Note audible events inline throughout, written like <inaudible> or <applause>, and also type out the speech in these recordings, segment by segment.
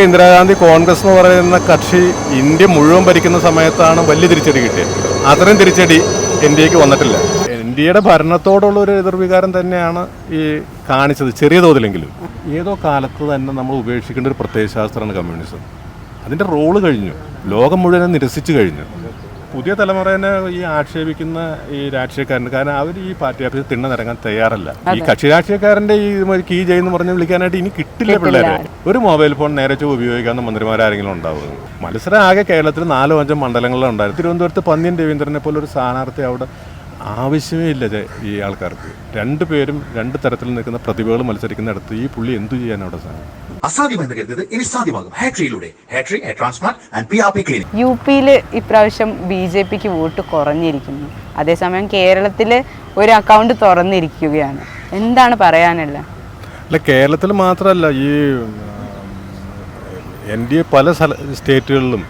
ഇന്ദിരാഗാന്ധി കോൺഗ്രസ് എന്ന് പറയുന്ന കക്ഷി ഇന്ത്യ മുഴുവൻ ഭരിക്കുന്ന സമയത്താണ് വലിയ തിരിച്ചടി കിട്ടിയത്. അത്രയും തിരിച്ചടി ഇന്ത്യയ്ക്ക് വന്നിട്ടില്ല. ഇന്ത്യയുടെ ഭരണത്തോടുള്ള ഒരു എതിർവികാരം തന്നെയാണ് ഈ കാണിച്ചത് ചെറിയ തോതിലെങ്കിലും. ഏതോ കാലത്ത് തന്നെ നമ്മൾ ഉപേക്ഷിക്കേണ്ട ഒരു പ്രത്യയശാസ്ത്രമാണ് കമ്മ്യൂണിസം. അതിന്റെ റോൾ കഴിഞ്ഞു. ലോകം മുഴുവൻ നിരസിച്ചു കഴിഞ്ഞു. പുതിയ തലമുറേനെ ഈ ആക്ഷേപിക്കുന്ന ഈ രാഷ്ട്രീയക്കാരന് കാരണം അവർ ഈ പാർട്ടി ഓഫീസിൽ തിണ്ണ നിറങ്ങാൻ തയ്യാറല്ല. ഈ കക്ഷി രാഷ്ട്രീയക്കാരന്റെ ഈ കീ ചെയ്യുന്ന പറഞ്ഞ് വിളിക്കാനായിട്ട് ഇനി കിട്ടില്ല പിള്ളേരെ. ഒരു മൊബൈൽ ഫോൺ നേരെ ചോ ഉപയോഗിക്കാവുന്ന മന്ത്രിമാരാരെങ്കിലും ഉണ്ടാവും മത്സരം ആകെ കേരളത്തിൽ നാലോ അഞ്ചോ മണ്ഡലങ്ങളിലുണ്ടായിരുന്നു. തിരുവനന്തപുരത്ത് പന്ന്യൻ രവീന്ദ്രനെ പോലെ ഒരു സ്ഥാനാർത്ഥി അവിടെ ആവശ്യമേ ഇല്ല ഈ ആൾക്കാർക്ക്. രണ്ടു പേരും രണ്ട് തരത്തിൽ നിൽക്കുന്ന പ്രതിഭകൾ മത്സരിക്കുന്നിടത്ത് ഈ പുള്ളി എന്തു ചെയ്യാൻ അവിടെ സാധിക്കും അസാധ്യമെന്ന് കരുതത് ഇനി സാധ്യമാകും. ഹാട്രിയിലൂടെ Hatri hair transplant and P R P clinic U പിയിൽ ഇപ്രാവശ്യം ബി ജെ പിക്ക് വോട്ട് കുറഞ്ഞിരിക്കുന്നു. അതേസമയം കേരളത്തിൽ ഒരു അക്കൗണ്ട് തുറന്നിരിക്കുകയാണ്. എന്താണ് പറയാനുള്ളത്? അല്ല കേരളത്തിൽ മാത്രമല്ല ഈ എൻ ഡി എ പല സ്ഥല സ്റ്റേറ്റുകളിലും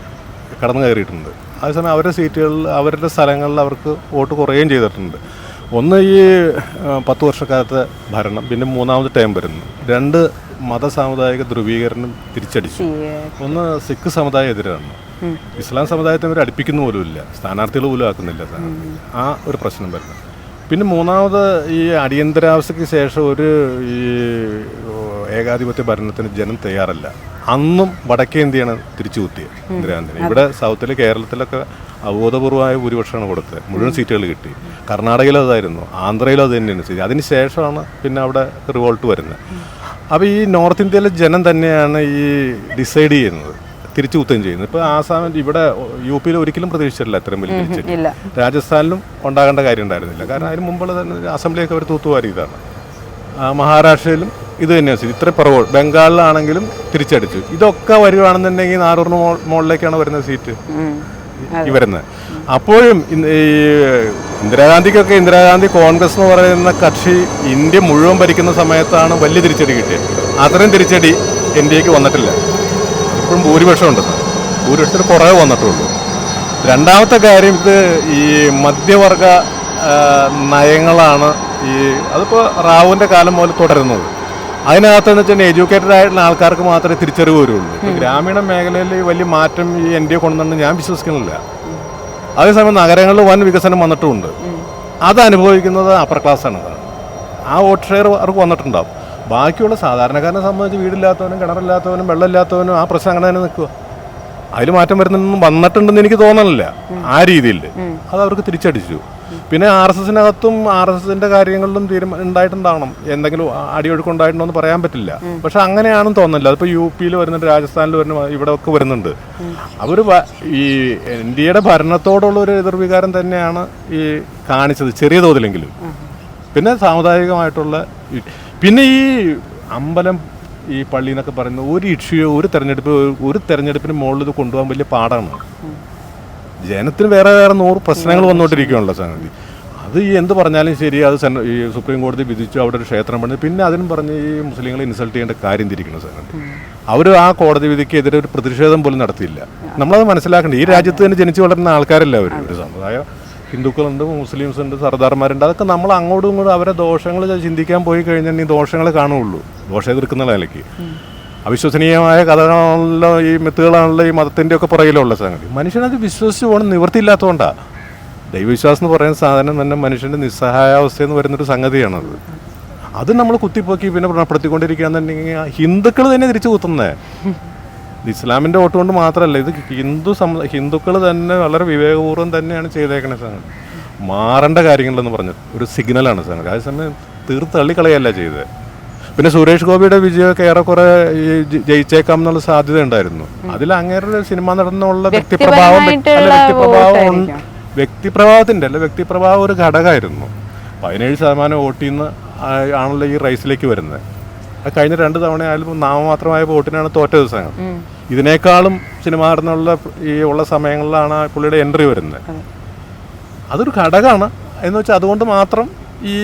കടന്നു കയറിയിട്ടുണ്ട്. അതേസമയം അവരുടെ സീറ്റുകളിൽ അവരുടെ സ്ഥലങ്ങളിൽ അവർക്ക് വോട്ട് കുറയുകയും ചെയ്തിട്ടുണ്ട്. ഒന്ന് ഈ പത്ത് വർഷക്കാലത്തെ ഭരണം പിന്നെ മൂന്നാമത് ടൈം വരുന്നു. രണ്ട് മതസാമുദായിക ധ്രുവീകരണം തിരിച്ചടിച്ചു. ഒന്ന് സിഖ് സമുദായം എതിരാണ് ഇസ്ലാം സമുദായത്തെ അവർ അടുപ്പിക്കുന്ന പോലുമില്ല സ്ഥാനാർത്ഥികൾ പോലും ആക്കുന്നില്ല ആ ഒരു പ്രശ്നം വരുന്നത്. പിന്നെ മൂന്നാമത് ഈ അടിയന്തരാവസ്ഥയ്ക്ക് ശേഷം ഒരു ഈ ഏകാധിപത്യ ഭരണത്തിന് ജനം തയ്യാറല്ല. അന്നും വടക്കേ ഇന്ത്യയാണ് തിരിച്ചു കുത്തിയത് ഇന്ദിരാഗാന്ധിനെ ഇവിടെ സൗത്തിൽ കേരളത്തിലൊക്കെ അബോധപൂർവമായ ഭൂരിപക്ഷമാണ് കൊടുത്തത്. മുഴുവൻ സീറ്റുകൾ കിട്ടി. കർണാടകയിലും അതായിരുന്നു ആന്ധ്രയിലും അത് തന്നെയാണ് സ്ഥിതി. അതിന് ശേഷമാണ് പിന്നെ അവിടെ റിവോൾട്ട് വരുന്നത്. അപ്പോൾ ഈ നോർത്ത് ഇന്ത്യയിലെ ജനം തന്നെയാണ് ഈ ഡിസൈഡ് ചെയ്യുന്നത് തിരിച്ചു കുത്തം ചെയ്യുന്നത്. ഇപ്പോൾ ആസാമിൽ ഇവിടെ യു പിയിൽ ഒരിക്കലും പ്രതീക്ഷിച്ചിട്ടില്ല അത്രയും വലിയ തിരിച്ചു രാജസ്ഥാനിലും ഉണ്ടാകേണ്ട കാര്യം ഉണ്ടായിരുന്നില്ല. കാരണം അതിന് മുമ്പുള്ള തന്നെ അസംബ്ലിയൊക്കെ അവർ തൂത്തുവാരി ഇതാണ്. മഹാരാഷ്ട്രയിലും ഇത് തന്നെയാണ് സ്ഥിതി. ഇത്ര പുറകോട്ട് ബംഗാളിലാണെങ്കിലും തിരിച്ചടിച്ചു. ഇതൊക്കെ വരുവാണെന്നുണ്ടെങ്കിൽ നാറൂറിന് മുകളിലേക്കാണ് വരുന്ന സീറ്റ്. ഈ വരുന്നത്. അപ്പോഴും ഈ ഇന്ദിരാഗാന്ധിക്കൊക്കെ ഇന്ദിരാഗാന്ധി കോൺഗ്രസ് എന്ന് പറയുന്ന കക്ഷി ഇന്ത്യ മുഴുവൻ ഭരിക്കുന്ന സമയത്താണ് വലിയ തിരിച്ചടി കിട്ടിയത്. അത്രയും തിരിച്ചടി ഇന്ത്യയ്ക്ക് വന്നിട്ടില്ല. ഇപ്പോഴും ഭൂരിപക്ഷം ഉണ്ട് ഭൂരിപക്ഷത്തിന് കുറേ വന്നിട്ടുള്ളൂ. രണ്ടാമത്തെ കാര്യം ഇത് ഈ മധ്യവർഗ നയങ്ങളാണ് ഈ അതിപ്പോൾ റാവുവിന്റെ കാലം മുതൽ തുടരുന്നത്. അതിനകത്തെന്ന് വെച്ചാൽ എഡ്യൂക്കേറ്റഡ് ആയിട്ടുള്ള ആൾക്കാർക്ക് മാത്രമേ തിരിച്ചറിവ് വരുള്ളൂ. ഗ്രാമീണ മേഖലയിൽ വലിയ മാറ്റം ഈ എൻ ഡി എ കൊണ്ടുവന്നു ഞാൻ വിശ്വസിക്കുന്നില്ല. അതേസമയം നഗരങ്ങളിൽ വൻ വികസനം വന്നിട്ടുമുണ്ട് അത് അനുഭവിക്കുന്നത് അപ്പർ ക്ലാസ് ആണ്. ആ വോട്ട് ഷെയർ അവർക്ക് വന്നിട്ടുണ്ടാവും. ബാക്കിയുള്ള സാധാരണക്കാരനെ സംബന്ധിച്ച് വീടില്ലാത്തവനും കിണറില്ലാത്തവനും വെള്ളമില്ലാത്തവനും ആ പ്രശ്നം അങ്ങനെ തന്നെ നിൽക്കുക അതിൽ മാറ്റം വരുന്നൊന്നും വന്നിട്ടുണ്ടെന്ന് എനിക്ക് തോന്നണില്ല. ആ രീതിയിൽ. അത് അവർക്ക് തിരിച്ചടിച്ചു. പിന്നെ ആർ എസ് എസിനകത്തും ആർ എസ് എസിന്റെ കാര്യങ്ങളിലും തീരുമാനം ഉണ്ടായിട്ടുണ്ടാവണം. എന്തെങ്കിലും അടിയൊഴുക്കുണ്ടായിട്ടുണ്ടോ എന്ന് പറയാൻ പറ്റില്ല. പക്ഷെ അങ്ങനെയാണെന്ന് തോന്നുന്നില്ല. അതിപ്പോൾ യു പിയിൽ വരുന്നുണ്ട് രാജസ്ഥാനിൽ വരുന്ന ഇവിടെ ഒക്കെ വരുന്നുണ്ട്. അവർ ഈ എൻ ഡി എയുടെ ഭരണത്തോടുള്ള ഒരു എതിർവികാരം തന്നെയാണ് ഈ കാണിച്ചത് ചെറിയ തോതിലെങ്കിലും. പിന്നെ സാമുദായികമായിട്ടുള്ള പിന്നെ ഈ അമ്പലം ഈ പള്ളി എന്നൊക്കെ പറയുന്ന ഒരു ഇഷ്യൂ ഒരു തെരഞ്ഞെടുപ്പ് ഒരു തെരഞ്ഞെടുപ്പിന് മുകളിൽ ഇത് കൊണ്ടുപോകാൻ വലിയ പാടാണ്. ജനത്തിന് വേറെ വേറെ നൂറ് പ്രശ്നങ്ങൾ വന്നുകൊണ്ടിരിക്കുകയാണല്ലോ സംഗതി. അത് ഈ എന്ത് പറഞ്ഞാലും ശരി അത് ഈ സുപ്രീം കോടതി വിധിച്ചു അവിടെ ഒരു ക്ഷേത്രം പണി പിന്നെ അതിനും പറഞ്ഞ് ഈ മുസ്ലിങ്ങളെ ഇൻസൾട്ട് ചെയ്യേണ്ട കാര്യം തിരിക്കുന്ന സംഗതി? അവർ ആ കോടതി വിധിക്കെതിരെ ഒരു പ്രതിഷേധം പോലും നടത്തിയില്ല. നമ്മളത് മനസ്സിലാക്കേണ്ട. ഈ രാജ്യത്ത് തന്നെ ജനിച്ചു വളരുന്ന ആൾക്കാരല്ല അവർ ഒരു സമുദായം ഹിന്ദുക്കളുണ്ട് മുസ്ലിംസ് ഉണ്ട് സർദാർമാരുണ്ട്. അതൊക്കെ നമ്മൾ അങ്ങോട്ടും ഇങ്ങോട്ടും അവരെ ദോഷങ്ങൾ ചിന്തിക്കാൻ പോയി കഴിഞ്ഞാൽ ഈ ദോഷങ്ങൾ കാണുള്ളൂ ദോഷം എതിർക്കുന്ന നിലയ്ക്ക്. അവിശ്വസനീയമായ കഥകളാണല്ലോ ഈ മിത്തുകളാണല്ലോ ഈ മതത്തിന്റെ ഒക്കെ പുറകിലുള്ള സംഗതി. മനുഷ്യനത് വിശ്വസിച്ച് പോകണം നിവൃത്തിയില്ലാത്തതുകൊണ്ടാണ് ദൈവവിശ്വാസം എന്ന് പറയുന്ന സാധനം തന്നെ മനുഷ്യന്റെ നിസ്സഹായാവസ്ഥയെന്ന് വരുന്നൊരു സംഗതിയാണത്. അത് നമ്മൾ കുത്തിപ്പോക്കി പിന്നെ വ്രണപ്പെടുത്തിക്കൊണ്ടിരിക്കുകയാണെന്നുണ്ടെങ്കിൽ ഹിന്ദുക്കൾ തന്നെ തിരിച്ചു കുത്തുന്നത് ഇസ്ലാമിന്റെ വോട്ട് കൊണ്ട് മാത്രമല്ല ഇത് ഹിന്ദു സമ ഹിന്ദുക്കൾ തന്നെ വളരെ വിവേകപൂർവം തന്നെയാണ് ചെയ്തേക്കണ സംഗതി. മാറേണ്ട കാര്യങ്ങളെന്ന് പറഞ്ഞത് ഒരു സിഗ്നലാണ് സംഗതി. അതേസമയം തീർത്ത് തള്ളിക്കളയല്ല ചെയ്തത്. പിന്നെ സുരേഷ് ഗോപിയുടെ വിജയമൊക്കെ ഏറെക്കുറെ ഈ ജയിച്ചേക്കാം എന്നുള്ള സാധ്യത ഉണ്ടായിരുന്നു. അതിൽ അങ്ങേരുടെ സിനിമ നടന്നുള്ള വ്യക്തിപ്രഭാവം വ്യക്തിപ്രഭാവം വ്യക്തിപ്രഭാവത്തിന്റെ. വ്യക്തിപ്രഭാവത്തിന്റെ അല്ല വ്യക്തിപ്രഭാവം ഒരു ഘടകമായിരുന്നു. പതിനേഴ് ശതമാനം വോട്ടിൽ നിന്ന് ആണല്ലോ ഈ റൈസിലേക്ക് വരുന്നത്. കഴിഞ്ഞ രണ്ട് തവണ ആയാലും നാമമാത്രമായ വോട്ടിനാണ് തോറ്റ ദിവസങ്ങൾ. ഇതിനേക്കാളും സിനിമ നടന്നുള്ള ഈ ഉള്ള സമയങ്ങളിലാണ് ആ പുള്ളിയുടെ എൻട്രി വരുന്നത്. അതൊരു ഘടകമാണ്. എന്ന് വെച്ചാൽ അതുകൊണ്ട് മാത്രം ഈ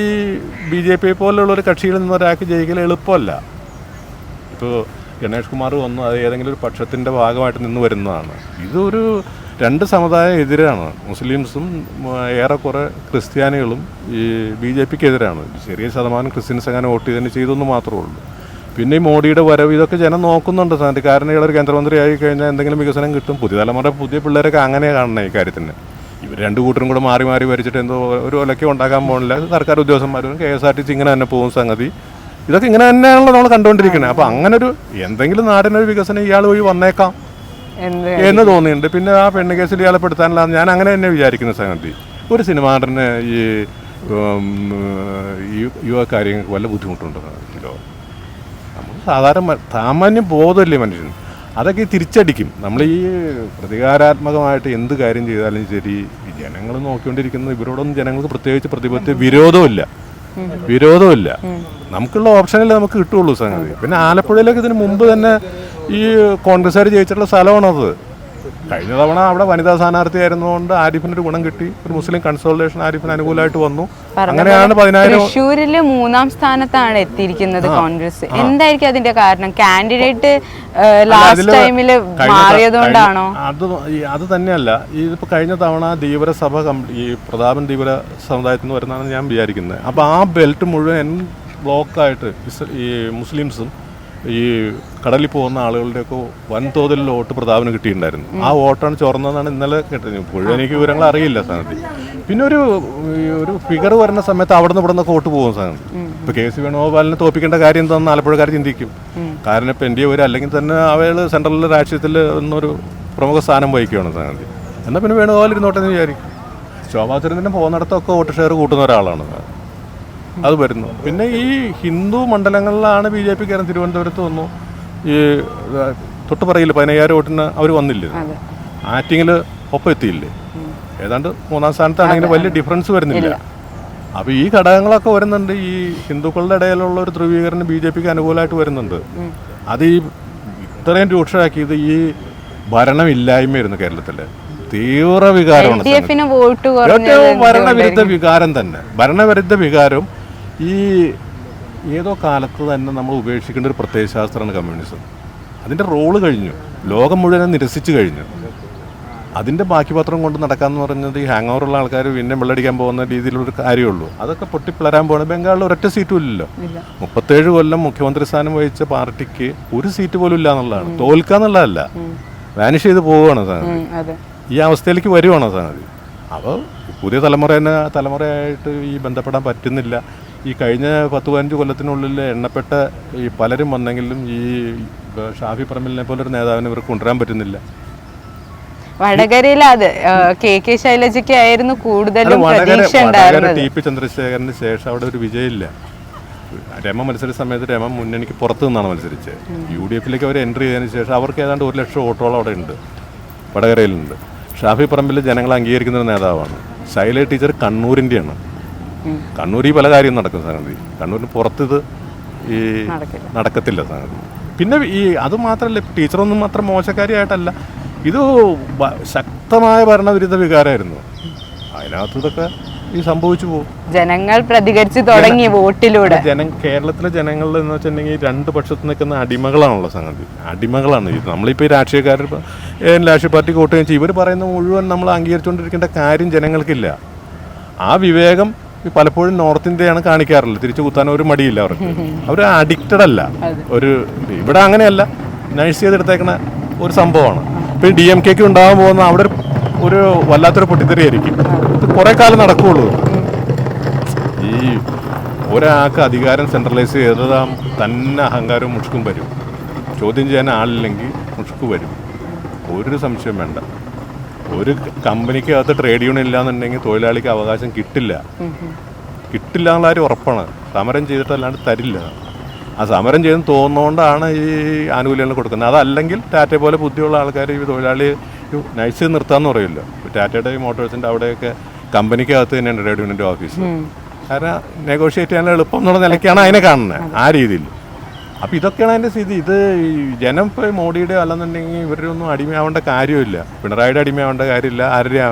ബി ജെ പി പോലുള്ള ഒരു കക്ഷിയിൽ നിന്ന് ഒരാൾക്ക് ജയിക്കൽ എളുപ്പമല്ല. ഇപ്പോൾ ഗണേഷ് കുമാർ വന്നു അത് ഏതെങ്കിലും ഒരു പക്ഷത്തിന്റെ ഭാഗമായിട്ട് നിന്ന് വരുന്നതാണ്. ഇതൊരു രണ്ട് സമുദായം എതിരാണ്. മുസ്ലിംസും ഏറെക്കുറെ ക്രിസ്ത്യാനികളും ഈ ബി ജെ പിക്ക് എതിരാണ് ചെറിയ ശതമാനം ക്രിസ്ത്യൻസ് അങ്ങനെ വോട്ട് ചെയ്തതിന് ചെയ്തെന്ന് മാത്രമേ ഉള്ളൂ. പിന്നെ ഈ മോഡിയുടെ വരവ് ഇതൊക്കെ ജനം നോക്കുന്നുണ്ട്. സാറിന്റെ കാരണം ഒരു കേന്ദ്രമന്ത്രി ആയി കഴിഞ്ഞാൽ എന്തെങ്കിലും വികസനം കിട്ടും. പുതിയ തലമുറ പുതിയ പിള്ളേരൊക്കെ അങ്ങനെ കാണണം ഈ കാര്യത്തിന്. ഇവർ രണ്ട് കൂട്ടരും കൂടെ മാറി മാറി വരച്ചിട്ട് എന്തോ ഒരു ഒലക്ക ഉണ്ടാക്കാൻ പോകുന്നില്ല സർക്കാർ ഉദ്യോഗസ്ഥന്മാരും K S R T C ഇങ്ങനെ തന്നെ പോകും സംഗതി. ഇതൊക്കെ ഇങ്ങനെ തന്നെയാണല്ലോ നമ്മൾ കണ്ടുകൊണ്ടിരിക്കുന്നത് അപ്പോൾ അങ്ങനെ ഒരു എന്തെങ്കിലും നാടിനൊരു വികസനം ഇയാൾ വഴി വന്നേക്കാം എന്ന് തോന്നിയിട്ടുണ്ട്. പിന്നെ ആ പെണ്ണ് കേസിൽ ഇയാളെ പെടുത്താനില്ല ഞാൻ അങ്ങനെ തന്നെ വിചാരിക്കുന്ന സംഗതി. ഒരു സിനിമ നടന് ഈ യുവ കാര്യങ്ങൾക്ക് വല്ല ബുദ്ധിമുട്ടുണ്ടോ? നമ്മൾ സാധാരണ സാമാന്യം ബോധമല്ലേ മനുഷ്യൻ അതൊക്കെ തിരിച്ചടിക്കും. നമ്മൾ ഈ പ്രതികാരാത്മകമായിട്ട് എന്ത് കാര്യം ചെയ്താലും ശരി ജനങ്ങൾ നോക്കിക്കൊണ്ടിരിക്കുന്നത് ഇവരോടൊന്നും ജനങ്ങൾക്ക് പ്രത്യേകിച്ച് പ്രതിബദ്ധ വിരോധമില്ല. വിരോധമില്ല. നമുക്കുള്ള ഓപ്ഷനല്ലേ നമുക്ക് കിട്ടുള്ളൂ സംഗതി. പിന്നെ ആലപ്പുഴയിലൊക്കെ ഇതിന് മുമ്പ് തന്നെ ഈ കോൺഗ്രസ്സുകാർ ജയിച്ചിട്ടുള്ള സ്ഥലമാണത്. കഴിഞ്ഞ തവണ അവിടെ വനിതാ സ്ഥാനാർത്ഥി ആയിരുന്നുകൊണ്ട് ആരിഫിന് ഒരു ഗുണം കിട്ടി. ഒരു മുസ്ലിം കൺസോൾട്ടേഷൻ ആരിഫിന് അനുകൂലമായിട്ട് വന്നു. അങ്ങനെയാണ് പതിനായിരം തൃശ്ശൂരിൽ മൂന്നാം സ്ഥാനത്താണ് എത്തിയിരിക്കുന്നത് കോൺഗ്രസ്. എന്തായിരിക്കും അതിന്റെ കാരണം? കാൻഡിഡേറ്റ് ലാസ്റ്റ് ടൈമിൽ മാറിയതുകൊണ്ടാണോ? അത് അത് തന്നെയല്ല. ഇതിപ്പോ കഴിഞ്ഞ തവണ ധീവരസഭ ഈ പ്രതാപൻ ധീവര സമുദായത്തിൽ നിന്ന് വരുന്നതാണ് ഞാൻ വിചാരിക്കുന്നത്. അപ്പോൾ ആ ബെൽറ്റ് മുഴുവൻ ബ്ലോക്കായിട്ട് ഈ മുസ്ലിംസും ഈ കടലിൽ പോകുന്ന ആളുകളുടെയൊക്കെ വൻതോതിൽ വോട്ട് പ്രതാപന് കിട്ടിയിട്ടുണ്ടായിരുന്നു. ആ വോട്ടാണ് ചോർന്നതെന്നാണ് ഇന്നലെ കേട്ടത്. മുഴുവൻ എനിക്ക് വിവരങ്ങൾ അറിയില്ല സംഗതി പിന്നെ ഒരു ഒരു ഫിഗർ വരുന്ന സമയത്ത് അവിടെ നിന്ന് ഇവിടെ നിന്നൊക്കെ വോട്ട് പോകും സംഗതി ഇപ്പൊ കെ സി വേണുഗോപാലിനെ തോപ്പിക്കേണ്ട കാര്യം എന്താണെന്ന് ആലപ്പുഴക്കാർ ചിന്തിക്കും. കാരണം ഇപ്പൊ എന്റെ ഒരു അല്ലെങ്കിൽ തന്നെ അവൾ സെൻട്രലിലെ രാഷ്ട്രീയത്തിൽ എന്നൊരു പ്രമുഖ സ്ഥാനം വഹിക്കുകയാണ് സംഗതി എന്നാൽ പിന്നെ വേണുഗോപാൽ എന്ന് വിചാരിക്കും. ശോഭാ പോകുന്നിടത്തൊക്കെ വോട്ട് ഷെയർ കൂട്ടുന്ന ഒരാളാണ് അത് വരുന്നു. പിന്നെ ഈ ഹിന്ദു മണ്ഡലങ്ങളിലാണ് ബി ജെ പി പിക്കാരൻ തിരുവനന്തപുരത്ത് വന്നു. ഈ തൊട്ട് പറയില്ല പതിനയ്യായിരം വോട്ടിന് അവർ വന്നില്ലേ? ആറ്റിങ്ങിൽ ഒപ്പം എത്തിയില്ലേ? ഏതാണ്ട് മൂന്നാം സ്ഥാനത്താണെങ്കിൽ വലിയ ഡിഫറൻസ് വരുന്നില്ല. അപ്പോൾ ഈ ഘടകങ്ങളൊക്കെ വരുന്നുണ്ട്. ഈ ഹിന്ദുക്കളുടെ ഇടയിലുള്ള ഒരു ധ്രുവീകരണം ബി ജെ പിക്ക് അനുകൂലമായിട്ട് വരുന്നുണ്ട്. അത് ഈ ഇത്രയും രൂക്ഷമാക്കിയത് ഈ ഭരണമില്ലായ്മയായിരുന്നു കേരളത്തിൽ തീവ്ര വികാരമാണ് ഭരണവിരുദ്ധ വികാരം തന്നെ. ഭരണവിരുദ്ധ വികാരം ഈ ഏതോ കാലത്ത് തന്നെ നമ്മൾ ഉപേക്ഷിക്കേണ്ട ഒരു പ്രത്യയശാസ്ത്രമാണ് കമ്മ്യൂണിസം. അതിന്റെ റോൾ കഴിഞ്ഞു. ലോകം മുഴുവൻ നിരസിച്ചു കഴിഞ്ഞു. അതിന്റെ ബാക്കി പത്രം കൊണ്ട് നടക്കാന്ന് പറഞ്ഞത് ഈ ഹാങ് ഓവറുള്ള ആൾക്കാർ പിന്നെ വെള്ളടിക്കാൻ പോകുന്ന രീതിയിലുള്ളൊരു കാര്യമുള്ളൂ. അതൊക്കെ പൊട്ടിപ്പിളരാൻ പോകുന്നത് ബംഗാളിൽ ഒരൊറ്റ സീറ്റും ഇല്ലല്ലോ. മുപ്പത്തേഴ് കൊല്ലം മുഖ്യമന്ത്രി സ്ഥാനം വഹിച്ച പാർട്ടിക്ക് ഒരു സീറ്റ് പോലും ഇല്ല എന്നുള്ളതാണ് തോൽക്കാന്നുള്ളതല്ല വാനിഷ് ചെയ്ത് പോവുകയാണ് സാർ. അതെ. ഈ അവസ്ഥയിലേക്ക് വരുവാണോ സംഗതി അപ്പോൾ പുതിയ തലമുറ തന്നെ തലമുറയായിട്ട് ഈ ബന്ധപ്പെടാൻ പറ്റുന്നില്ല. ഈ കഴിഞ്ഞ പത്ത് പതിനഞ്ച് കൊല്ലത്തിനുള്ളിൽ എണ്ണപ്പെട്ട ഈ പലരും വന്നെങ്കിലും ഈ ഷാഫി പറമ്പിലിനെ പോലൊരു ഒരു നേതാവിനെ ഇവർക്ക് കൊണ്ടുവരാൻ പറ്റുന്നില്ല. വടകരയിൽ അത്. കെ കെ ശൈലജയ്ക്ക് ആയിരുന്നു കൂടുതലും പ്രതീക്ഷ ഉണ്ടായിരുന്നത്. ടി പി ചന്ദ്രശേഖരന് ശേഷം അവിടെ ഒരു വിജയമില്ല. രമ മത്സരിച്ച സമയത്ത് രമ മുന്നണിക്ക് പുറത്തു നിന്നാണ് മത്സരിച്ചത്. യു ഡി എഫിലേക്ക് അവർ എൻട്രി ചെയ്തതിന് ശേഷം അവർക്ക് ഏതാണ്ട് ഒരു ലക്ഷം വോട്ടോളം അവിടെ ഉണ്ട്. വടകരയിലുണ്ട് ഷാഫി പറമ്പിൽ ജനങ്ങൾ അംഗീകരിക്കുന്ന ഒരു നേതാവാണ്. ശൈല ടീച്ചർ കണ്ണൂരിന്റെയാണ്. കണ്ണൂർ ഈ പല കാര്യം നടക്കും സംഗതി കണ്ണൂരിന് പുറത്തിത് ഈ. നടക്കത്തില്ല സംഗതി പിന്നെ ഈ അത് മാത്രമല്ല ടീച്ചറൊന്നും മാത്രം മോശക്കാരിയായിട്ടല്ല. ഇത് ശക്തമായ ഭരണവിരുദ്ധ വികാരമായിരുന്നു അതിനകത്ത് ഇതൊക്കെ ഈ സംഭവിച്ചു പോകും ജനങ്ങൾ പ്രതികരിച്ചു തുടങ്ങി വോട്ടിലൂടെ. ജന കേരളത്തിലെ ജനങ്ങളിൽ എന്ന് വെച്ചിട്ടുണ്ടെങ്കിൽ രണ്ട് പക്ഷത്ത് നിൽക്കുന്ന അടിമകളാണല്ലോ സംഗതി അടിമകളാണ് ഇത്. നമ്മളിപ്പോൾ ഈ രാഷ്ട്രീയക്കാർ രാഷ്ട്രീയ പാർട്ടിക്ക് വോട്ട് ചെയ്യും ഇവർ പറയുന്ന മുഴുവൻ നമ്മൾ അംഗീകരിച്ചുകൊണ്ടിരിക്കേണ്ട കാര്യം ജനങ്ങൾക്കില്ല. ആ വിവേകം പലപ്പോഴും നോർത്ത് ഇന്ത്യയാണ് കാണിക്കാറുള്ളത്. തിരിച്ചു കുത്താൻ ഒരു മടിയില്ല അവർക്ക്. <laughs> അവർ അഡിക്റ്റഡ് അല്ല. ഒരു ഇവിടെ അങ്ങനെയല്ല. നഴ്സ് ചെയ്തെടുത്തേക്കണ ഒരു സംഭവമാണ്. ഇപ്പം ഡി എം കെക്ക് ഉണ്ടാകാൻ പോകുന്ന അവിടെ ഒരു ഒരു വല്ലാത്തൊരു പൊട്ടിത്തെറിയായിരിക്കും. ഇത് കുറേ കാലം നടക്കുകയുള്ളൂ ഈ ഒരാൾക്ക് അധികാരം സെൻട്രലൈസ് ചെയ്തതാം തന്നെ അഹങ്കാരവും മുഷ്കും വരും. ചോദ്യം ചെയ്യാൻ ആളില്ലെങ്കിൽ മുഷ്കു വരും. ഒരു സംശയം വേണ്ട. ഒരു കമ്പനിക്ക് അകത്ത് ട്രേഡ് യൂണിയൻ ഇല്ലാന്നുണ്ടെങ്കിൽ തൊഴിലാളിക്ക് അവകാശം കിട്ടില്ല. കിട്ടില്ല എന്നുള്ള കാര്യം ഉറപ്പാണ്. സമരം ചെയ്തിട്ടല്ലാണ്ട് തരില്ല. ആ സമരം ചെയ്തെന്ന് തോന്നുന്നതുകൊണ്ടാണ് ഈ ആനുകൂല്യങ്ങൾ കൊടുക്കുന്നത്. അതല്ലെങ്കിൽ ടാറ്റ പോലെ ബുദ്ധിയുള്ള ആൾക്കാർ ഈ തൊഴിലാളി നൈസ് നിർത്താന്ന് പറയില്ല. ടാറ്റയുടെ ഈ മോട്ടോഴ്സിന്റെ അവിടെയൊക്കെ കമ്പനിക്കകത്ത് തന്നെയാണ് ട്രേഡ് യൂണിയന്റെ ഓഫീസ് കാരണം നെഗോഷിയേറ്റ് ചെയ്യാൻ എളുപ്പം എന്നുള്ള നിലയ്ക്കാണ് അതിനെ കാണുന്നത് ആ രീതിയിൽ. അപ്പം ഇതൊക്കെയാണ് അതിന്റെ സ്ഥിതി. ഇത് ഈ ജനം ഇപ്പോൾ മോഡിയുടെ അല്ലെന്നുണ്ടെങ്കിൽ ഇവരുടെ ഒന്നും അടിമയാവേണ്ട കാര്യമില്ല. പിണറായിയുടെ അടിമയാവേണ്ട കാര്യമില്ല ആരുടെ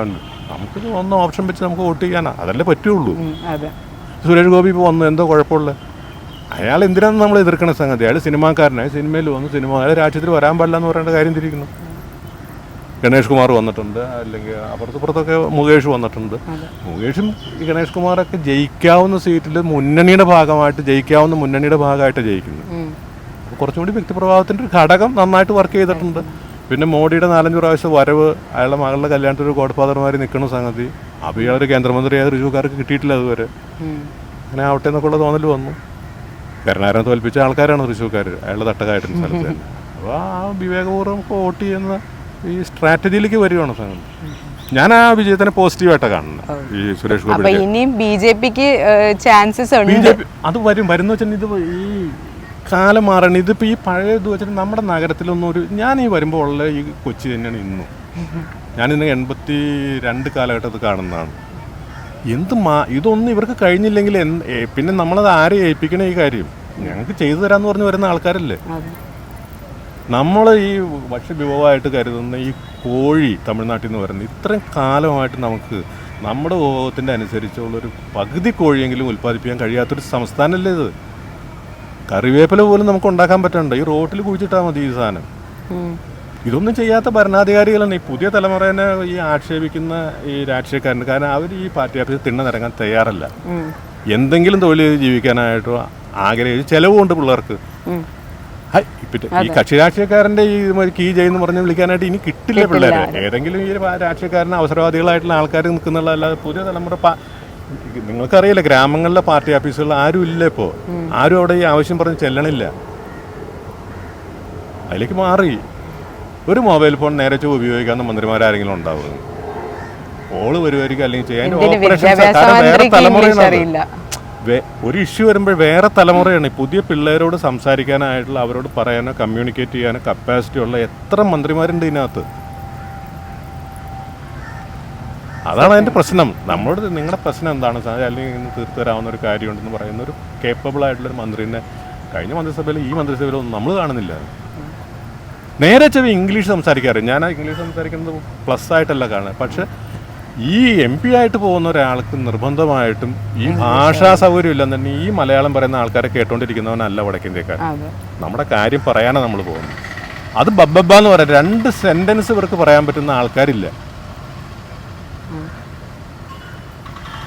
നമുക്ക് ഒന്ന് ഓപ്ഷൻ വെച്ച് നമുക്ക് വോട്ട് ചെയ്യാനാണ് അതല്ലേ പറ്റുള്ളൂ. സുരേഷ് ഗോപി ഇപ്പോൾ വന്നു എന്തോ കുഴപ്പമുള്ള? അയാൾ എന്തിനാണ് നമ്മൾ എതിർക്കുന്ന സംഗതി? അയാൾ സിനിമാക്കാരനായി സിനിമയിൽ വന്നു സിനിമ അയാൾ രാജ്യത്തിൽ വരാൻ പാടില്ല എന്ന് പറയേണ്ട കാര്യം തിരിക്കുന്നു ഗണേഷ് കുമാർ വന്നിട്ടുണ്ട് അല്ലെങ്കിൽ അപ്പുറത്തപ്പുറത്തൊക്കെ മുകേഷ് വന്നിട്ടുണ്ട്. മുകേഷും ഈ ഗണേഷ് കുമാറൊക്കെ ജയിക്കാവുന്ന സീറ്റിൽ മുന്നണിയുടെ ഭാഗമായിട്ട് ജയിക്കാവുന്ന മുന്നണിയുടെ ഭാഗമായിട്ട് ജയിക്കുന്നു. ഉം. അപ്പോൾ കുറച്ചും കൂടി വ്യക്തിപ്രഭാവത്തിന്റെ ഒരു ഘടകം നന്നായിട്ട് വർക്ക് ചെയ്തിട്ടുണ്ട്. പിന്നെ മോഡിയുടെ നാലഞ്ച് പ്രാവശ്യം വരവ് അയാളുടെ മകളുടെ കല്യാണത്തിൽ ഒരു ഗോഡ് ഫാദർമാർ നിൽക്കുന്ന സംഗതി. അപ്പോൾ ഇയാളൊരു കേന്ദ്രമന്ത്രിയായ ഋജുക്കാർക്ക് കിട്ടിയിട്ടില്ല അതുവരെ. അങ്ങനെ ആവട്ടെ എന്നൊക്കെയുള്ള തോന്നൽ വന്നു. കരുണാരനെ തോൽപ്പിച്ച ആൾക്കാരാണ് തൃശ്ശൂർക്കാർ അയാളുടെ തട്ടകായിട്ടുള്ള സ്ഥലത്ത് തന്നെ. അപ്പോൾ ആ വിവേകപൂർവം വോട്ട് ചെയ്യുന്ന ഈ സ്ട്രാറ്റജിയിലേക്ക് വരികയാണ് സംഗതി. ഞാൻ ആ വിജയത്തിനെ പോസിറ്റീവായിട്ടാണ് കാണുന്നത് ഈ സുരേഷ് ഗോപി ഇനിയും ബി ജെ പിക്ക് ചാൻസസ് ഉണ്ട്. അത് വരും. വരുന്ന വെച്ചാൽ ഇത് ഈ കാലം മാറണം. ഇതിപ്പോൾ ഈ പഴയ ഇത് വെച്ചിട്ട് നമ്മുടെ നഗരത്തിലൊന്നും ഒരു ഞാൻ ഈ വരുമ്പോൾ ഉള്ള ഈ കൊച്ചി തന്നെയാണ് ഇന്നും. ഞാനിന്ന് എൺപത്തി രണ്ട് കാലഘട്ടത്തിൽ കാണുന്നതാണ്. എന്ത് മാ ഇതൊന്നും ഇവർക്ക് കഴിഞ്ഞില്ലെങ്കിൽ പിന്നെ നമ്മളത് ആരെ ഏൽപ്പിക്കണ ഈ കാര്യം? ഞങ്ങൾക്ക് ചെയ്തു തരാമെന്ന് പറഞ്ഞ് വരുന്ന ആൾക്കാരല്ലേ? നമ്മൾ ഈ ഭക്ഷ്യവിഭവമായിട്ട് കരുതുന്ന ഈ കോഴി തമിഴ്നാട്ടിൽ നിന്ന് വരുന്നത് ഇത്രയും കാലമായിട്ട് നമുക്ക് നമ്മുടെ ഉപഭോഗത്തിന്റെ അനുസരിച്ചുള്ളൊരു പകുതി കോഴിയെങ്കിലും ഉൽപ്പാദിപ്പിക്കാൻ കഴിയാത്തൊരു സംസ്ഥാനമല്ലേ ഇത്? കറിവേപ്പില പോലും നമുക്ക് ഉണ്ടാക്കാൻ പറ്റണ്ട. ഈ റോട്ടിൽ കുഴിച്ചിട്ടാൽ മതി ഈ സാധനം. ഇതൊന്നും ചെയ്യാത്ത ഭരണാധികാരികളാണ്. ഈ പുതിയ തലമുറേനെ ഈ ആക്ഷേപിക്കുന്ന ഈ രാഷ്ട്രീയക്കാരന്. കാരണം അവർ ഈ പാർട്ടി ഓഫീസിൽ തിണ്ണ നിറങ്ങാൻ തയ്യാറല്ല. എന്തെങ്കിലും തൊഴിൽ ചെയ്ത് ജീവിക്കാനായിട്ടോ ആഗ്രഹിച്ച് ചിലവുണ്ട് പിള്ളേർക്ക്. ഈ കക്ഷി രാഷ്ട്രീയക്കാരന്റെ ഈ ഒരു കീ ചെയ്യുന്ന പറഞ്ഞ് വിളിക്കാനായിട്ട് ഇനി കിട്ടില്ല പിള്ളേരെ. ഏതെങ്കിലും ഈ രാഷ്ട്രീയക്കാരന് അവസരവാദികളായിട്ടുള്ള ആൾക്കാർ നിൽക്കുന്നുള്ള അല്ലാതെ പുതിയ തലമുറ നിങ്ങൾക്കറിയില്ല ഗ്രാമങ്ങളിലെ പാർട്ടി ഓഫീസുകളിൽ ആരും ഇല്ല ഇപ്പോൾ ആരും അവിടെ ഈ ആവശ്യം പറഞ്ഞ് ചെല്ലണില്ല. അതിലേക്ക് മാറി. ഒരു മൊബൈൽ ഫോൺ നേരെ ചോ ഉപയോഗിക്കാവുന്ന മന്ത്രിമാരാരെങ്കിലും ഉണ്ടാവും. ഓൾ വരുമായിരിക്കും അല്ലെങ്കിൽ ചെയ്യാൻ വേറെ തലമുറയാണ് ഒരു ഇഷ്യൂ വരുമ്പോൾ വേറെ തലമുറയാണ്. പുതിയ പിള്ളേരോട് സംസാരിക്കാനായിട്ടുള്ള അവരോട് പറയാനോ കമ്മ്യൂണിക്കേറ്റ് ചെയ്യാനോ കപ്പാസിറ്റി ഉള്ള എത്ര മന്ത്രിമാരുണ്ട് ഇതിനകത്ത്. അതാണ് അതിന്റെ പ്രശ്നം. നമ്മളോട് നിങ്ങളുടെ പ്രശ്നം എന്താണ്? സാർ അല്ലെങ്കിൽ ഇന്ന് തീർത്തു തരാവുന്ന ഒരു കാര്യമുണ്ടെന്ന് പറയുന്ന ഒരു കേപ്പബിൾ ആയിട്ടുള്ള ഒരു മന്ത്രിനെ കഴിഞ്ഞ മന്ത്രിസഭയിൽ ഈ മന്ത്രിസഭയിലൊന്നും നമ്മൾ കാണുന്നില്ല. നേരെ ചെവി ഇംഗ്ലീഷ് സംസാരിക്കാറ്. ഞാൻ ഇംഗ്ലീഷ് സംസാരിക്കുന്നത് പ്ലസ് ആയിട്ടല്ല കാണുന്നത്. പക്ഷെ ഈ എം പി ആയിട്ട് പോകുന്ന ഒരാൾക്ക് നിർബന്ധമായിട്ടും ഈ ഭാഷാ സൗകര്യം ഇല്ലെന്ന് തന്നെ ഈ മലയാളം പറയുന്ന ആൾക്കാരെ കേട്ടോണ്ടിരിക്കുന്നവനല്ല വടക്കിന്ത്യക്കാർ നമ്മുടെ കാര്യം പറയാനാണ് നമ്മൾ പോകുന്നത്. അത് ബബ്ബബ്ബ എന്ന് പറയാം രണ്ട് സെന്റൻസ് ഇവർക്ക് പറയാൻ പറ്റുന്ന ആൾക്കാരില്ല.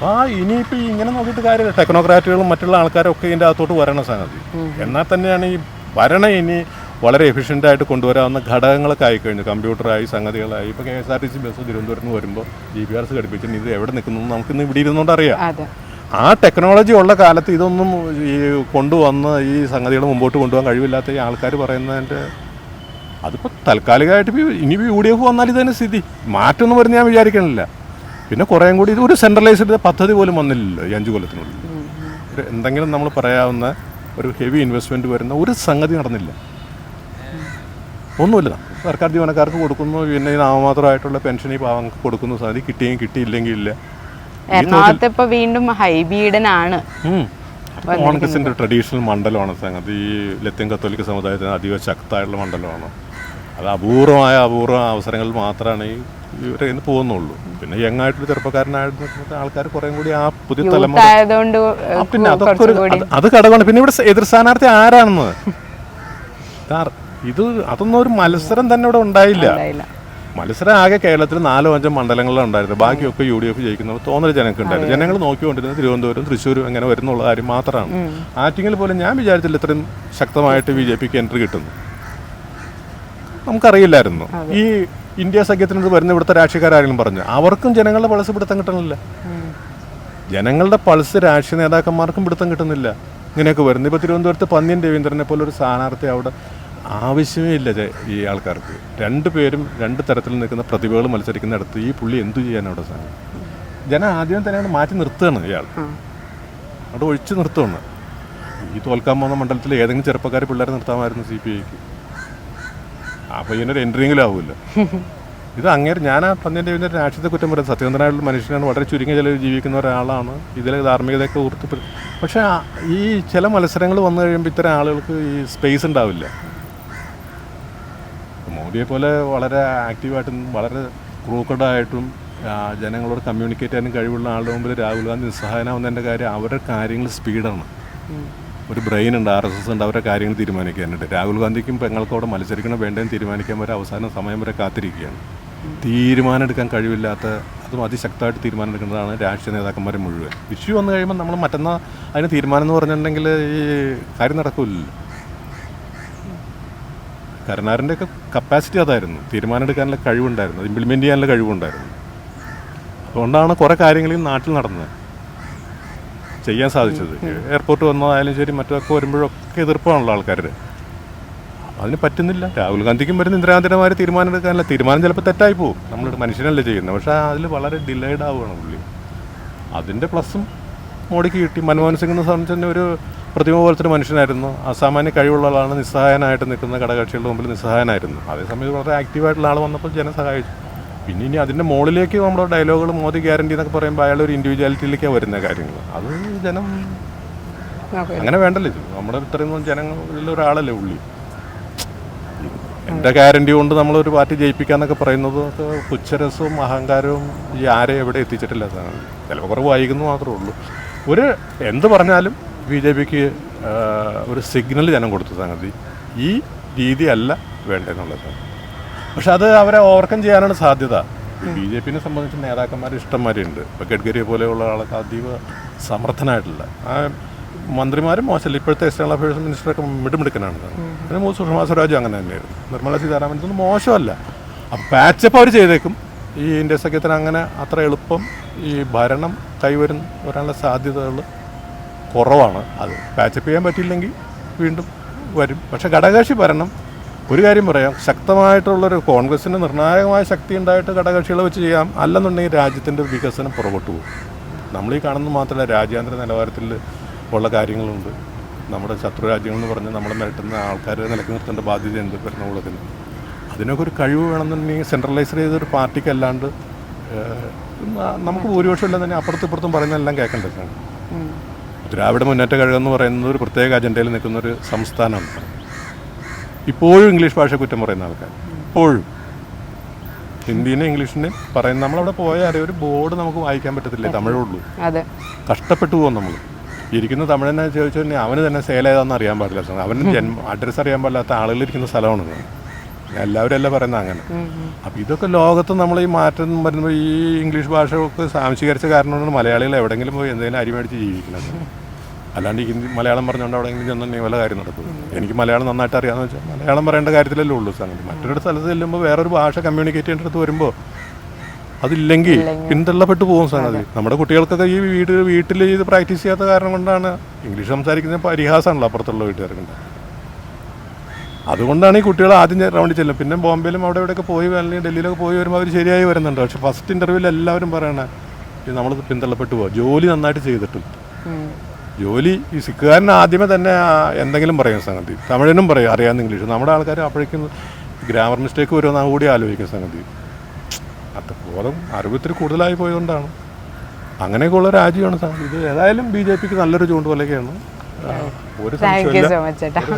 ആ ഇനിയിപ്പോൾ ഇങ്ങനെ നോക്കിയിട്ട് കാര്യമില്ല. ടെക്നോക്രാറ്റുകളും മറ്റുള്ള ആൾക്കാരും ഒക്കെ ഇതിന്റെ അകത്തോട്ട് വരണ സംഗതി. എന്നാൽ തന്നെയാണ് ഈ ഭരണം ഇനി വളരെ എഫിഷ്യന്റ് ആയിട്ട് കൊണ്ടുവരാവുന്ന ഘടകങ്ങളൊക്കെ ആയിക്കഴിഞ്ഞു. കമ്പ്യൂട്ടറായി സംഗതികളായി. ഇപ്പോൾ K S R T C bus തിരുവനന്തപുരത്ത് നിന്ന് വരുമ്പോൾ ജി പി ആർ എസ് ഘടിപ്പിച്ചിട്ട് ഇത് എവിടെ നിൽക്കുന്നു നമുക്കിന്ന് ഇവിടെ ഇരുന്നുകൊണ്ട് അറിയാം. ആ ടെക്നോളജി ഉള്ള കാലത്ത് ഇതൊന്നും ഈ കൊണ്ടുവന്ന് ഈ സംഗതികൾ മുമ്പോട്ട് കൊണ്ടുപോകാൻ കഴിവില്ലാത്ത ഈ ആൾക്കാർ പറയുന്നതിന്റെ അതിപ്പോൾ താൽക്കാലികമായിട്ട് ഇനി യു ഡി എഫ് വന്നാൽ ഇതന്നെ സ്ഥിതി. മാറ്റമൊന്നും വരുന്ന ഞാൻ വിചാരിക്കണില്ല. പിന്നെ കുറേയും കൂടി ഇത് ഒരു സെൻട്രലൈസ്ഡ് പദ്ധതി പോലും വന്നില്ലല്ലോ ഈ അഞ്ച് കൊല്ലത്തിനുള്ളിൽ. ഒരു എന്തെങ്കിലും നമ്മൾ പറയാവുന്ന ഒരു ഹെവി ഇൻവെസ്റ്റ്മെന്റ് വരുന്ന ഒരു സംഗതി നടന്നില്ല. ഒന്നുമില്ല. സർക്കാർ ജീവനക്കാർക്ക് കൊടുക്കുന്നു പിന്നെ ഈ നാമമാത്രമായിട്ടുള്ള പെൻഷൻ ഈ പാവങ്ങൾക്ക് കൊടുക്കുന്നു സാധ്യത കിട്ടിയും കിട്ടിയില്ലെങ്കിൽ ഇല്ല എറണാകുളത്ത് ഇപ്പൊ വീണ്ടും ഹൈബീഡനാണ് ഉം. അത് കോൺഗ്രസിന്റെ ട്രഡീഷണൽ മണ്ഡലമാണ് സംഗതി. ഈ ലത്തീൻ കത്തോലിക്ക സമുദായത്തിന് അധികം ശക്തമായിട്ടുള്ള മണ്ഡലമാണ്. അത് അപൂർവമായ അപൂർവ അവസരങ്ങളിൽ മാത്രമാണ് ഈ ഇവരെ ഇന്ന് പോകുന്നുള്ളൂ. പിന്നെ യങ് ആയിട്ടുള്ള ചെറുപ്പക്കാരനായിട്ട് ആൾക്കാർ കുറേ കൂടി ആ പുതിയ തലമുറ പിന്നെ അതൊക്കെ ഒരു അത് ഘടകമാണ് പിന്നെ ഇവിടെ എതിർ സ്ഥാനാർത്ഥി ആരാണെന്ന്? ഇത് അതൊന്നും ഒരു മത്സരം തന്നെ ഇവിടെ ഉണ്ടായില്ല. ഉണ്ടായില്ല. മത്സരം ആകെ കേരളത്തിൽ നാലോ അഞ്ചോ മണ്ഡലങ്ങളിലാണ് ഉണ്ടായിരുന്നത്. ബാക്കിയൊക്കെ യു ഡി എഫ് ജയിക്കുന്ന തോന്നൽ ജനങ്ങൾക്ക് ഉണ്ടായിരുന്നു. ജനങ്ങൾ നോക്കിക്കൊണ്ടിരുന്നത് തിരുവനന്തപുരം തൃശ്ശൂരും അങ്ങനെ വരുന്നുള്ള കാര്യം മാത്രമാണ്. ആറ്റിങ്ങിൽ പോലും ഞാൻ വിചാരിച്ചില്ല ഇത്രയും ശക്തമായിട്ട് ബി ജെ പിക്ക് എൻട്രി കിട്ടുന്നു. നമുക്കറിയില്ലായിരുന്നു. ഈ ഇന്ത്യ സഖ്യത്തിനോട് വരുന്ന ഇവിടുത്തെ രാഷ്ട്രീയക്കാരെങ്കിലും പറഞ്ഞു. അവർക്കും ജനങ്ങളുടെ പൾസ് പിടുത്തം കിട്ടണില്ല. ജനങ്ങളുടെ പൾസ് രാഷ്ട്രീയ നേതാക്കന്മാർക്കും പിടുത്തം കിട്ടുന്നില്ല. ഇങ്ങനെയൊക്കെ വരുന്നു. ഇപ്പോൾ തിരുവനന്തപുരത്ത് പന്ന്യൻ രവീന്ദ്രനെ പോലെ ഒരു സ്ഥാനാർത്ഥി അവിടെ ആവശ്യമേ ഇല്ല ഈ ആൾക്കാർക്ക്. രണ്ട് പേരും രണ്ട് തരത്തിൽ നിൽക്കുന്ന പ്രതിഭകൾ മത്സരിക്കുന്നിടത്ത് ഈ പുള്ളി എന്തു ചെയ്യാൻ അവിടെ സാധനം ജനം ആദ്യം തന്നെയാണ് മാറ്റി നിർത്തുകയാണ് ഇയാൾ. അവിടെ ഒഴിച്ചു നിർത്തുകയാണ്. ഈ തോൽക്കാൻ പോകുന്ന മണ്ഡലത്തിൽ ഏതെങ്കിലും ചെറുപ്പക്കാർ പിള്ളേരെ നിർത്താമായിരുന്നു സി പി ഐക്ക്. ആ പയ്യനൊരു എൻട്രിയെങ്കിലും ആവില്ല <laughs> ഇത് അങ്ങേര് ഞാൻ ആ പന്നിന്റെ പിന്നെ രാഷ്ട്രീയത്തെ കുറ്റം പറയുന്നത്. സത്യസന്ധനായിട്ടുള്ള മനുഷ്യനാണ്. വളരെ ചുരുങ്ങിയ ചിലർ ജീവിക്കുന്ന ഒരാളാണ്. ഇതിലെ ധാർമ്മികതയൊക്കെ ഊർത്തിപ്പെ പക്ഷേ ഈ ചില മത്സരങ്ങൾ വന്നു കഴിയുമ്പോൾ ഇത്തരം ആളുകൾക്ക് ഈ സ്പേസ് ഉണ്ടാവില്ല. മോദിയെ പോലെ വളരെ ആക്റ്റീവായിട്ടും വളരെ ക്രൂക്കഡായിട്ടും ജനങ്ങളോട് കമ്മ്യൂണിക്കേറ്റ് ചെയ്യാനും കഴിവുള്ള ആളുടെ മുമ്പിൽ രാഹുൽ ഗാന്ധി നിസ്സഹായനാവുന്നതിന്റെ കാര്യം അവരുടെ കാര്യങ്ങൾ സ്പീഡാണ് ഒരു ബ്രെയിൻ ഉണ്ട് ആർ എസ് എസ് ഉണ്ട് അവരുടെ കാര്യങ്ങൾ തീരുമാനിക്കാനുണ്ട്. രാഹുൽ ഗാന്ധിക്കും പെങ്ങൾക്കോട് മത്സരിക്കണം വേണ്ടതെന്ന് തീരുമാനിക്കാൻ വരെ അവസാന സമയം വരെ കാത്തിരിക്കുകയാണ്. തീരുമാനം എടുക്കാൻ കഴിവില്ലാത്ത അതും അതിശക്തമായിട്ട് തീരുമാനം എടുക്കുന്നതാണ് രാഷ്ട്രീയ നേതാക്കന്മാർ മുഴുവൻ. ഇഷ്യൂ വന്നു കഴിയുമ്പോൾ നമ്മൾ മറ്റന്നാൾ അതിന് തീരുമാനം എന്ന് പറഞ്ഞിട്ടുണ്ടെങ്കിൽ ഈ കാര്യം നടക്കില്ലല്ലോ കരുണാകരന്റെ ഒക്കെ കപ്പാസിറ്റി അതായിരുന്നു. തീരുമാനം എടുക്കാനുള്ള കഴിവുണ്ടായിരുന്നു ഇംപ്ലിമെന്റ് ചെയ്യാനുള്ള കഴിവുണ്ടായിരുന്നു. അതുകൊണ്ടാണ് കുറേ കാര്യങ്ങളും നാട്ടിൽ നടന്നത്. ചെയ്യാൻ സാധിച്ചത്. എയർപോർട്ട് വന്നതായാലും ശരി മറ്റൊക്കെ വരുമ്പോഴൊക്കെ എതിർപ്പാണല്ലോ ആൾക്കാരുടെ. അതിന് പറ്റുന്നില്ല. രാഹുൽ ഗാന്ധിക്കും വരുന്ന ഇന്ദിരാഗാന്ധിമാർ തീരുമാനം എടുക്കാനല്ല. തീരുമാനം ചിലപ്പോൾ തെറ്റായി പോകും. നമ്മൾ മനുഷ്യനല്ലേ ചെയ്യുന്നത്. പക്ഷേ അതിൽ വളരെ ഡിലേഡ് ആവുകയാണ് പുള്ളി. അതിന്റെ പ്ലസും മോഡിക്ക് കിട്ടി. മൻമോഹൻ സിംഗിനെ സംബന്ധിച്ച് തന്നെ ഒരു പ്രതിമ പോലത്തെ ഒരു മനുഷ്യനായിരുന്നു. അസാമാന്യ കഴിവുള്ള ആളാണ്. നിസ്സഹായനായിട്ട് നിൽക്കുന്ന ഘടകകക്ഷികളുടെ മുമ്പിൽ നിസ്സഹായനായിരുന്നു. അതേസമയം വളരെ ആക്റ്റീവായിട്ടുള്ള ആൾ വന്നപ്പോൾ ജനം സഹായിച്ചു. പിന്നെ ഇനി അതിന്റെ മുകളിലേക്ക് നമ്മുടെ ഡയലോഗുകൾ മോദി ഗ്യാരണ്ടി എന്നൊക്കെ പറയുമ്പോൾ അയാൾ ഒരു ഇൻഡിവിജ്വാലിറ്റിയിലേക്കാണ് വരുന്ന കാര്യങ്ങൾ അത് ജനം അങ്ങനെ വേണ്ടല്ലോ. നമ്മുടെ ഇത്രയും ജനങ്ങളിൽ ഒരാളല്ലേ ഉള്ളി. എന്റെ ഗ്യാരണ്ടി കൊണ്ട് നമ്മളൊരു പാർട്ടി ജയിപ്പിക്കാന്നൊക്കെ പറയുന്നത് പുച്ഛരസവും അഹങ്കാരവും ഈ ആരെ എവിടെ എത്തിച്ചിട്ടില്ല ചിലപ്പോൾ കുറവ് വൈകുന്നു മാത്രമേ ഉള്ളൂ. ഒരു എന്ത് പറഞ്ഞാലും ബി ജെ പിക്ക് ഒരു സിഗ്നൽ ജനം കൊടുത്ത സംഗതി ഈ രീതിയല്ല വേണ്ടെന്നുള്ളത് പക്ഷെ അത് അവരെ ഓവർകം ചെയ്യാനാണ് സാധ്യത. ബി ജെ പിനെ സംബന്ധിച്ച് നേതാക്കന്മാർ ഇഷ്ടംമാരുണ്ട് ഇപ്പോൾ ഗഡ്കരിയെ പോലെയുള്ള ആളൊക്കെ അതീവ സമർത്ഥനായിട്ടുള്ള. ആ മന്ത്രിമാരും മോശമല്ല. ഇപ്പോഴത്തെ എക്സ്റ്റേണൽ അഫയേഴ്സ് മിനിസ്റ്ററൊക്കെ മിടുമിടുക്കനാണ്. പിന്നെ സുഷമാ സ്വരാജ് അങ്ങനെ തന്നെയായിരുന്നു. നിർമ്മല സീതാരാമൻ ഇതൊന്നും മോശമല്ല. അപ്പം പാച്ചപ്പ് അവർ ചെയ്തേക്കും. ഈ ഇന്ത്യ സഖ്യത്തിന് അങ്ങനെ അത്ര എളുപ്പം ഈ ഭരണം കൈവരുന്ന വരാനുള്ള സാധ്യതകൾ കുറവാണ്. അത് പാച്ചപ്പ് ചെയ്യാൻ പറ്റിയില്ലെങ്കിൽ വീണ്ടും വരും. പക്ഷെ ഘടകകക്ഷി ഭരണം ഒരു കാര്യം പറയാം. ശക്തമായിട്ടുള്ളൊരു കോൺഗ്രസിന് നിർണായകമായ ശക്തി ഉണ്ടായിട്ട് ഘടകകക്ഷികളെ വെച്ച് ചെയ്യാം. അല്ലെന്നുണ്ടെങ്കിൽ രാജ്യത്തിന്റെ വികസനം പുറകോട്ട് പോകും. നമ്മൾ ഈ കാണുന്നത് മാത്രമല്ല രാജ്യാന്തര നിലവാരത്തിൽ ഉള്ള കാര്യങ്ങളുണ്ട്. നമ്മുടെ ശത്രു രാജ്യങ്ങൾ എന്ന് പറഞ്ഞ് നമ്മളെ മിരട്ടുന്ന ആൾക്കാരെ നിലയ്ക്ക് നിർത്തേണ്ട ബാധ്യതയുണ്ട് ഭരണകൂടത്തിന് അതിനൊക്കെ ഒരു കഴിവ് വേണമെന്നുണ്ടെങ്കിൽ സെൻട്രലൈസ് ചെയ്തൊരു പാർട്ടിക്കല്ലാണ്ട് നമുക്ക് ഭൂരിപക്ഷം ഇല്ലെന്ന് തന്നെ അപ്പുറത്തും ഇപ്പുറത്തും പറയുന്നതെല്ലാം കേൾക്കേണ്ടതാണ്. ദ്രാവിഡ മുന്നേറ്റ കഴകം എന്ന് പറയുന്നത് ഒരു പ്രത്യേക അജണ്ടയിൽ നിൽക്കുന്ന ഒരു സംസ്ഥാനമാണ്. ഇപ്പോഴും ഇംഗ്ലീഷ് ഭാഷ കുറ്റം പറയുന്ന ആൾക്കാർ ഇപ്പോഴും. ഹിന്ദീനെ ഇംഗ്ലീഷിനെ പറയുന്ന നമ്മളവിടെ പോയാൽ ഒരു ബോർഡ് നമുക്ക് വായിക്കാൻ പറ്റത്തില്ലേ? തമിഴുള്ളൂ. അതെ. കഷ്ടപ്പെട്ടു പോകും നമ്മൾ ഇരിക്കുന്ന തമിഴനെ ചോദിച്ചു തന്നെ അവന് തന്നെ സെയിൽ ഏതാണെന്ന് അറിയാൻ പാടില്ല. അവന് ജന്മ അഡ്രസ്സ് അറിയാൻ പാടില്ലാത്ത ആളുകൾ ഇരിക്കുന്ന സ്ഥലമാണ്. എല്ലാവരും അല്ല പറയുന്നത് അങ്ങനെ. അപ്പം ഇതൊക്കെ ലോകത്ത് നമ്മൾ ഈ മാറ്റം വരുമ്പോൾ ഈ ഇംഗ്ലീഷ് ഭാഷയൊക്കെ സാംശീകരിച്ച കാരണമാണ് മലയാളികൾ എവിടെയെങ്കിലും പോയി എന്തെങ്കിലും അരി മേടിച്ച് ജീവിക്കുന്നത്. അല്ലാണ്ട് ഈ ഹിന്ദി മലയാളം പറഞ്ഞുകൊണ്ട് അവിടെ എങ്കിലും ചെന്നുണ്ടെങ്കിൽ വല്ല കാര്യം നടക്കും. എനിക്ക് മലയാളം നന്നായിട്ട് അറിയാമെന്ന് വെച്ചാൽ മലയാളം പറയേണ്ട കാര്യത്തിലല്ലേ ഉള്ളൂ സംഗതി. മറ്റൊരു സ്ഥലത്ത് ചെല്ലുമ്പോൾ വേറൊരു ഭാഷ കമ്മ്യൂണിക്കേറ്റ് ചെയ്യേണ്ട അടുത്ത് വരുമ്പോൾ അതില്ലെങ്കിൽ പിന്തള്ളപ്പെട്ടു പോകും സംഗതി. നമ്മുടെ കുട്ടികൾക്കൊക്കെ ഈ വീട് വീട്ടിൽ ഇത് പ്രാക്ടീസ് ചെയ്യാത്ത കാരണം കൊണ്ടാണ് ഇംഗ്ലീഷ് സംസാരിക്കുന്ന പരിഹാസമാണല്ലോ അപ്പുറത്തുള്ള വീട്ടുകാർക്കുണ്ട് അതുകൊണ്ടാണ് ഈ കുട്ടികൾ ആദ്യം റൗണ്ടിൽ ചെല്ലും പിന്നെ ബോംബെയിലും അവിടെ ഇവിടെയൊക്കെ പോയി അല്ലെങ്കിൽ ഡൽഹിയിലൊക്കെ പോയി വരുമ്പോൾ അവർ ശരിയായി വരുന്നുണ്ട്. പക്ഷെ ഫസ്റ്റ് ഇന്റർവ്യൂവിൽ എല്ലാവരും പറയണേ നമ്മൾ പിന്തള്ളപ്പെട്ടു പോകാം ജോലി നന്നായിട്ട് ചെയ്തിട്ടും ജോലി ഈ സിക്കുകാരൻ ആദ്യമേ തന്നെ എന്തെങ്കിലും പറയും സംഗതി. തമിഴിനും പറയും അറിയാവുന്ന ഇംഗ്ലീഷ്. നമ്മുടെ ആൾക്കാർ അപ്പോഴേക്കും ഗ്രാമർ മിസ്റ്റേക്ക് വരുമെന്നാണ് കൂടി ആലോചിക്കുന്ന സംഗതി. അത് ബോധം അറിവിത്തിരി കൂടുതലായി പോയതുകൊണ്ടാണ്. അങ്ങനെയൊക്കെയുള്ള രാജ്യമാണ് സംഗതി ഇത് ഏതായാലും ബി ജെ പിക്ക് നല്ലൊരു ചൂണ്ടുപോലെയൊക്കെയാണ് ഒരു സംശയം സംശയമില്ല